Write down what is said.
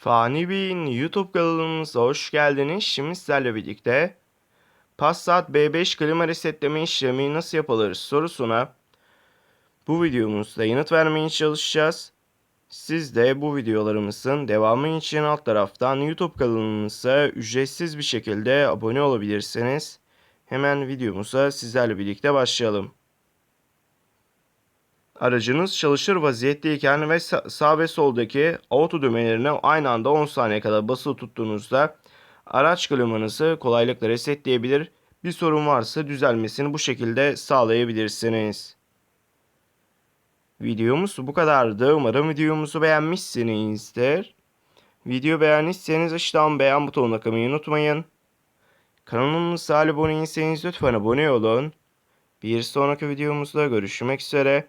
Fani Bey'in YouTube kanalımıza hoş geldiniz. Şimdi sizlerle birlikte Passat B5 klima resetleme işlemi nasıl yapılır sorusuna bu videomuzda yanıt vermeye çalışacağız. Siz de bu videolarımızın devamı için alt taraftan YouTube kanalımıza ücretsiz bir şekilde abone olabilirsiniz. Hemen videomuza sizlerle birlikte başlayalım. Aracınız çalışır vaziyetteyken ve sa- sağ ve soldaki auto düğmelerine aynı anda 10 saniye kadar basılı tuttuğunuzda araç klimanızı kolaylıkla resetleyebilir. Bir sorun varsa düzelmesini bu şekilde sağlayabilirsiniz. Videomuz bu kadardı. Umarım videomuzu beğenmişsinizdir. Video beğendiyseniz aşağıdan beğen butonuna kılmayı unutmayın. Kanalımıza abone değilseniz lütfen abone olun. Bir sonraki videomuzda görüşmek üzere.